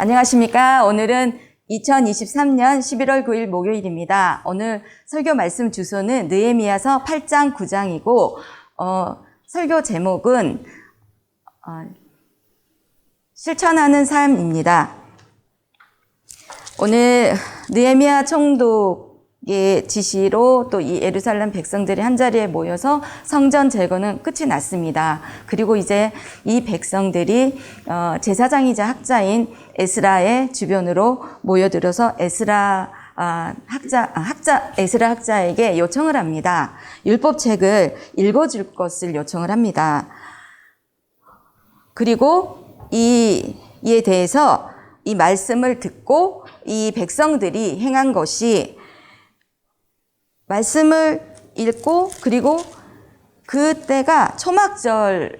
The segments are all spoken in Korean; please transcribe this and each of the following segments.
안녕하십니까. 오늘은 2023년 11월 9일 목요일입니다. 오늘 설교 말씀 주소는 느헤미야서 8장 9장이고 어, 설교 제목은 어, 실천하는 삶입니다. 오늘 느헤미야 총독 의 지시로 또 이 예루살렘 백성들이 한 자리에 모여서 성전 제거는 끝이 났습니다. 그리고 이제 이 백성들이 어, 제사장이자 학자인 에스라의 주변으로 모여들어서 에스라 아, 학자, 아, 학자, 에스라 학자에게 요청을 합니다. 율법책을 읽어줄 것을 요청을 합니다. 그리고 이, 이에 대해서 이 말씀을 듣고 이 백성들이 행한 것이 말씀을 읽고 그리고 그때가 초막절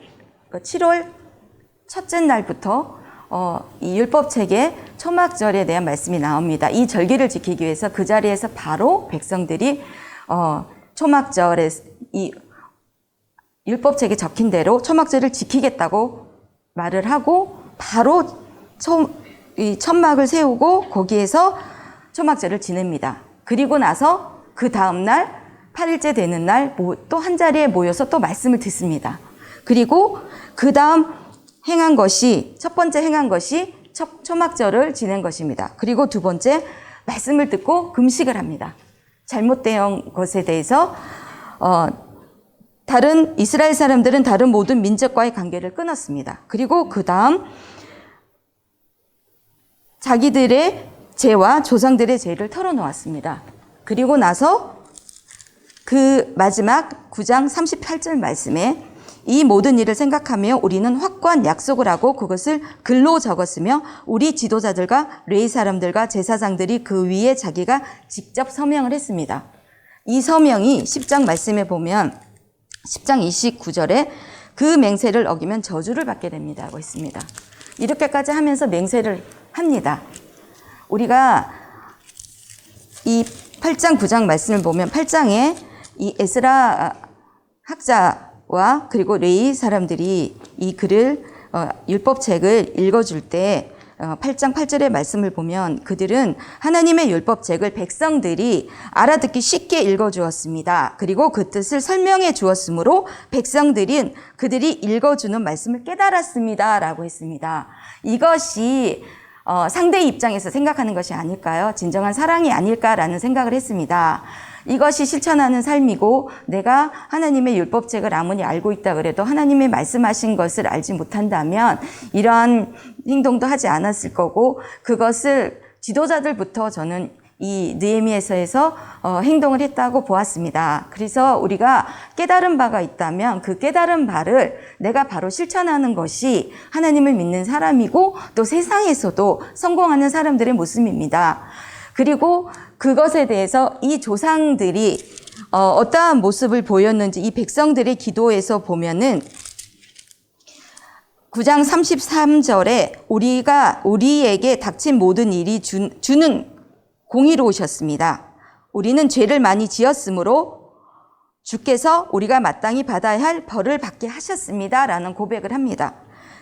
7월 첫째 날부터 어, 이 율법책에 초막절에 대한 말씀이 나옵니다. 이 절기를 지키기 위해서 그 자리에서 바로 백성들이 어, 초막절에 이 율법책에 적힌 대로 초막절을 지키겠다고 말을 하고 바로 초, 이 천막을 세우고 거기에서 초막절을 지냅니다. 그리고 나서 그 다음 날 8일째 되는 날 또 한 자리에 모여서 또 말씀을 듣습니다. 그리고 그 다음 행한 것이 첫 번째 행한 것이 첫 초막절을 지낸 것입니다. 그리고 두 번째 말씀을 듣고 금식을 합니다. 잘못된 것에 대해서 어, 다른 이스라엘 사람들은 다른 모든 민족과의 관계를 끊었습니다. 그리고 그 다음 자기들의 죄와 조상들의 죄를 털어놓았습니다. 그리고 나서 그 마지막 9장 38절 말씀에 이 모든 일을 생각하며 우리는 확고한 약속을 하고 그것을 글로 적었으며 우리 지도자들과 레이 사람들과 제사장들이 그 위에 자기가 직접 서명을 했습니다. 이 서명이 10장 말씀에 보면 10장 29절에 그 맹세를 어기면 저주를 받게 됩니다. 하고 있습니다. 이렇게까지 하면서 맹세를 합니다. 우리가 이 8장, 9장 말씀을 보면 8장에 이 에스라 학자와 그리고 레이 사람들이 이 글을 어, 율법책을 읽어줄 때 어, 8장 8절의 말씀을 보면 그들은 하나님의 율법책을 백성들이 알아듣기 쉽게 읽어주었습니다. 그리고 그 뜻을 설명해 주었으므로 백성들은 그들이 읽어주는 말씀을 깨달았습니다. 라고 했습니다. 이것이 어, 상대의 입장에서 생각하는 것이 아닐까요? 진정한 사랑이 아닐까라는 생각을 했습니다. 이것이 실천하는 삶이고 내가 하나님의 율법책을 아무리 알고 있다 그래도 하나님의 말씀하신 것을 알지 못한다면 이러한 행동도 하지 않았을 거고 그것을 지도자들부터 저는 이 느헤미에서에서 어, 행동을 했다고 보았습니다. 그래서 우리가 깨달은 바가 있다면 그 깨달은 바를 내가 바로 실천하는 것이 하나님을 믿는 사람이고 또 세상에서도 성공하는 사람들의 모습입니다. 그리고 그것에 대해서 이 조상들이 어, 떠한 모습을 보였는지 이 백성들의 기도에서 보면은 9장 33절에 우리가 우리에게 닥친 모든 일이 주, 주는 공의로우셨습니다. 우리는 죄를 많이 지었으므로 주께서 우리가 마땅히 받아야 할 벌을 받게 하셨습니다. 라는 고백을 합니다.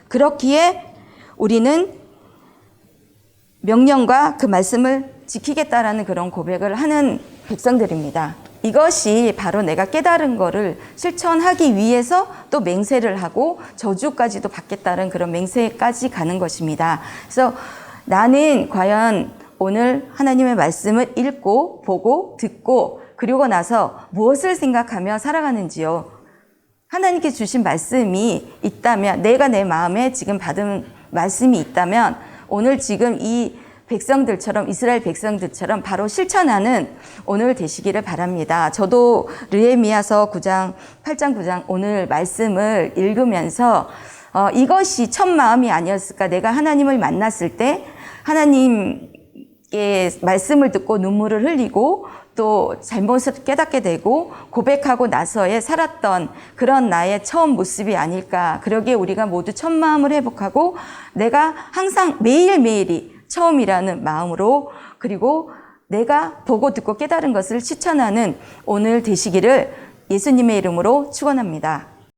그렇기에 우리는 명령과 그 말씀을 지키겠다라는 그런 고백을 하는 백성들입니다. 이것이 바로 내가 깨달은 거를 실천하기 위해서 또 맹세를 하고 저주까지도 받겠다는 그런 맹세까지 가는 것입니다. 그래서 나는 과연 오늘 하나님의 말씀을 읽고 보고 듣고 그리고 나서 무엇을 생각하며 살아가는지요. 하나님께 주신 말씀이 있다면 내가 내 마음에 지금 받은 말씀이 있다면 오늘 지금 이 백성들처럼 이스라엘 백성들처럼 바로 실천하는 오늘 되시기를 바랍니다. 저도 르에미야서 9장 8장 9장 오늘 말씀을 읽으면서 어, 이것이 첫 마음이 아니었을까? 내가 하나님을 만났을 때 하나님 의 말씀을 듣고 눈물을 흘리고 또 잘못을 깨닫게 되고 고백하고 나서의 살았던 그런 나의 처음 모습이 아닐까. 그러기에 우리가 모두 첫 마음을 회복하고 내가 항상 매일매일이 처음이라는 마음으로 그리고 내가 보고 듣고 깨달은 것을 실천하는 오늘 되시기를 예수님의 이름으로 축원합니다.